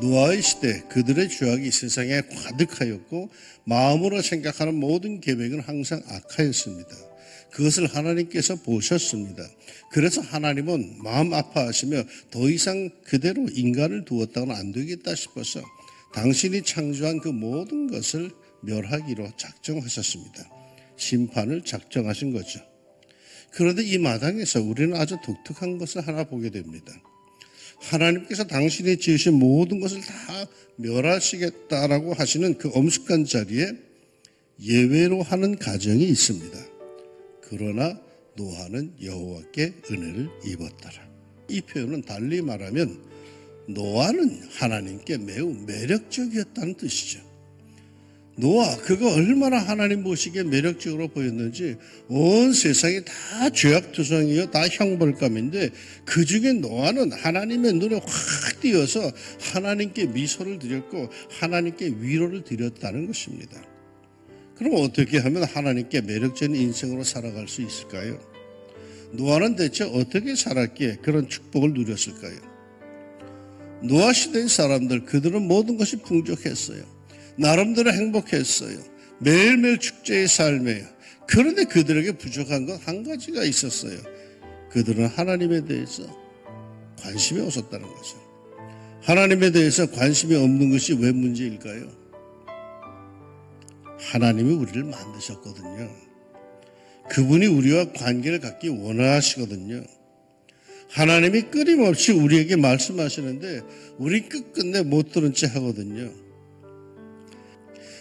노아의 시대 그들의 죄악이 세상에 가득하였고 마음으로 생각하는 모든 계획은 항상 악하였습니다. 그것을 하나님께서 보셨습니다. 그래서 하나님은 마음 아파하시며 더 이상 그대로 인간을 두었다고는 안 되겠다 싶어서 당신이 창조한 그 모든 것을 멸하기로 작정하셨습니다. 심판을 작정하신 거죠. 그런데 이 마당에서 우리는 아주 독특한 것을 하나 보게 됩니다. 하나님께서 당신이 지으신 모든 것을 다 멸하시겠다라고 하시는 그 엄숙한 자리에 예외로 하는 가정이 있습니다. 그러나 노아는 여호와께 은혜를 입었더라. 이 표현은 달리 말하면 노아는 하나님께 매우 매력적이었다는 뜻이죠. 노아 그가 얼마나 하나님 보시기에 매력적으로 보였는지 온 세상이 다 죄악투성이요 다 형벌감인데 그 중에 노아는 하나님의 눈에 확 띄어서 하나님께 미소를 드렸고 하나님께 위로를 드렸다는 것입니다. 그럼 어떻게 하면 하나님께 매력적인 인생으로 살아갈 수 있을까요? 노아는 대체 어떻게 살았기에 그런 축복을 누렸을까요? 노아 시대의 사람들 그들은 모든 것이 풍족했어요. 나름대로 행복했어요. 매일매일 축제의 삶이에요. 그런데 그들에게 부족한 것한 가지가 있었어요. 그들은 하나님에 대해서 관심이 없었다는 거죠. 하나님에 대해서 관심이 없는 것이 왜 문제일까요? 하나님이 우리를 만드셨거든요. 그분이 우리와 관계를 갖기 원하시거든요. 하나님이 끊임없이 우리에게 말씀하시는데 우리 끝끝내 못 들은 채 하거든요.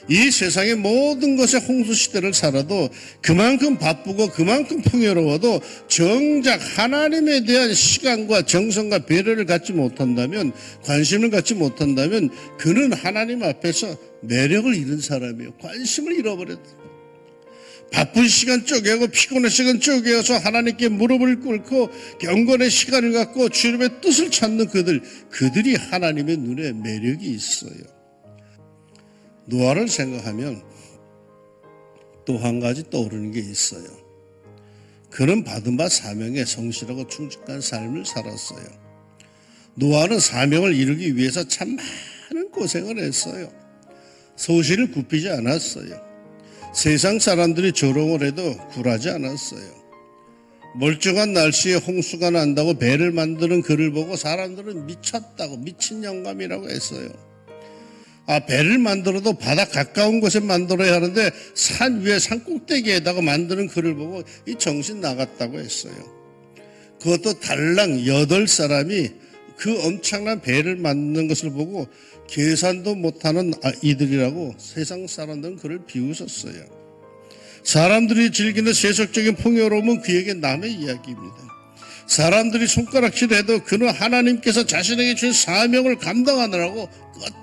이 세상의 모든 것에 홍수 시대를 살아도 그만큼 바쁘고 그만큼 풍요로워도 정작 하나님에 대한 시간과 정성과 배려를 갖지 못한다면 관심을 갖지 못한다면 그는 하나님 앞에서 매력을 잃은 사람이에요. 관심을 잃어버렸다. 바쁜 시간 쪼개고 피곤한 시간 쪼개어서 하나님께 무릎을 꿇고 경건의 시간을 갖고 주님의 뜻을 찾는 그들 그들이 하나님의 눈에 매력이 있어요. 노아를 생각하면 또 한 가지 떠오르는 게 있어요. 그는 받은 바 사명에 성실하고 충직한 삶을 살았어요. 노아는 사명을 이루기 위해서 참 많은 고생을 했어요. 소신을 굽히지 않았어요. 세상 사람들이 조롱을 해도 굴하지 않았어요. 멀쩡한 날씨에 홍수가 난다고 배를 만드는 그를 보고 사람들은 미쳤다고 미친 영감이라고 했어요. 아, 배를 만들어도 바다 가까운 곳에 만들어야 하는데 산 위에 산 꼭대기에다가 만드는 그를 보고 이 정신 나갔다고 했어요. 그것도 달랑 여덟 사람이 그 엄청난 배를 만드는 것을 보고 계산도 못하는 아, 이들이라고 세상 사람들은 그를 비웃었어요. 사람들이 즐기는 세속적인 풍요로움은 그에게 남의 이야기입니다. 사람들이 손가락질해도 그는 하나님께서 자신에게 준 사명을 감당하느라고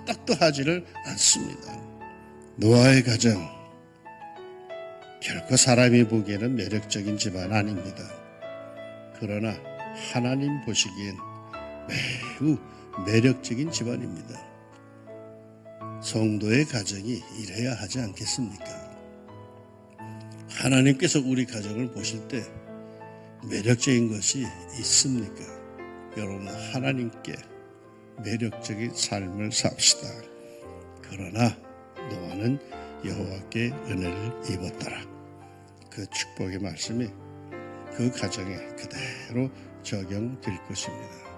끄떡도 하지를 않습니다. 노아의 가정 결코 사람이 보기에는 매력적인 집안 아닙니다. 그러나 하나님 보시기엔 매우 매력적인 집안입니다. 성도의 가정이 이래야 하지 않겠습니까? 하나님께서 우리 가정을 보실 때 매력적인 것이 있습니까? 여러분 하나님께 매력적인 삶을 삽시다. 그러나 노아는 여호와께 은혜를 입었더라. 그 축복의 말씀이 그 가정에 그대로 적용될 것입니다.